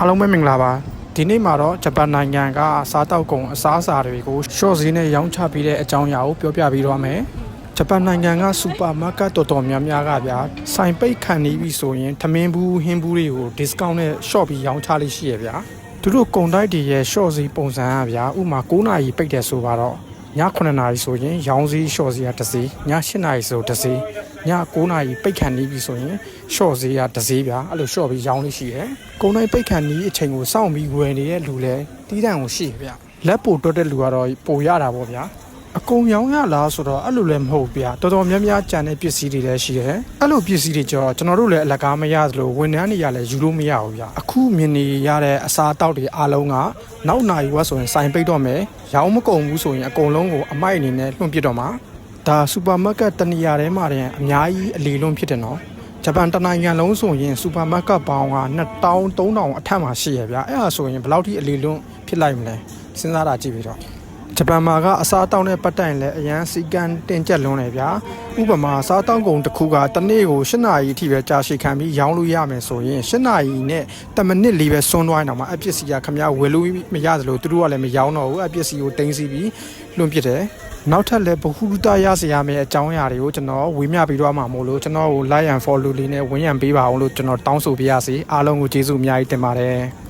အားလုံးပဲမင်္ဂလာပါဒီနေ့မှာတော့ဂျပန်နိုင်ငံကစားတောက်ကုန်အစားအစာတွေကို short ဈေးနဲ့ရောင်းချပေးတဲ့အကြောင်းအရာကိုပြောပြပေးတော့မယ်ဂျပန်နိုင်ငံကစူပါမားကတ်တော်တော်များများကဗျာစိုင်ပိတ်ခံနေပြီဆိုရင်ထမင်းဘူးဟင်းဘူးတွေကို discount နဲ့ short ပြီးရောင်းချလေးရှိရဗျာသူတို့ကုန်တိုက်တွေရဲ့ short ဈေးပုံစံကဗျာဥမာ9နာရီပိတ်တယ်ဆိုပါတော့ ည9နာရီဆိုရင်ရောင်းဈေး short ဈေးကတစ်ဈေးည10နာရီဆိုတစ်ဈေးည9နာရီပိတ်ခံနေပြီဆိုရင် short ဈေးကတစ်ဈေးဗျာအဲ့လို short ပြီးရောင်းလေးရှိတယ်ကုန်တိုက်ပိတ်ခံနေအချိန်ကိုစောင့်ပြီးဝယ်နေတဲ့လူလဲတီးတန့်ကိုရှိဗျာလက်ပိုတွတ်တဲ့လူကတော့ပိုရတာပေါ့ဗျာ အကုန်ရောင်းရလားဆိုတော့အဲ့လိုလည်းမဟုတ်ဗျာတော်တော်များများကြံတဲ့ပစ္စည်းတွေလည်းရှိတယ်အဲ့လိုပစ္စည်းတွေကြောကျွန်တော်တို့လည်းအလကားမရသလိုဝန်ထမ်းတွေရလည်းယူလို့မရဘူးဗျာအခုမြင်နေရတဲ့အစားအသောက်တွေအားလုံးကနောက်နိုင်ဝက်ဆိုရင်စိုင်ပိတ်တော့မယ်ရောင်းမကုန်ဘူးဆိုရင်အကုန်လုံးကိုအမိုက်အနေနဲ့လွှင့်ပစ်တော့မှာဒါစူပါမားကတ်တနေရာထဲမှာတည်းအများကြီးအလီလုံးဖြစ်တယ်နော်ဂျပန်တနိုင်ငံလုံးဆိုရင်စူပါမားကတ်ပေါင်းက2000 3000အထက်မှာရှိရဗျာအဲ့ဒါဆိုရင်ဘယ်လောက်ထိအလီလွန်းဖြစ်လိုက်မလဲစဉ်းစားတာကြည့်ပြီးတော့ ဂျပန်မှာကအစားအသောက်နဲ့ပတ်တိုင်လဲအရန်စီကန်တင်ကျက်လွန်းတယ်ဗျာဥပမာအစားအသောက်ကုန်တစ်ခုကတစ်နေ့ကို8နာရီအထိပဲကြာရှည်ခံပြီးရောင်းလို့ရမယ်ဆိုရင်8နာရီနဲ့10မိနစ်လေးပဲစွန်းသွားရင်တော့မှအပစ္စည်းကခမရဝယ်လို့မရသလိုသူတို့ကလည်းမရောင်းတော့ဘူးအပစ္စည်းကိုတင်စီပြီးလွန့်ပစ်တယ်နောက်ထပ်လည်းဘ ഹു တရရစရာမယ့်အကြောင်းအရာတွေကိုကျွန်တော်ဝေမျှပြီးတော့မှာမို့လို့ကျွန်တော်ကို like and follow လေးနဲ့ဝင်ရံပေးပါအောင်လို့ကျွန်တော်တောင်းဆိုပေးရစီအားလုံးကိုကျေးဇူးအများကြီးတင်ပါတယ်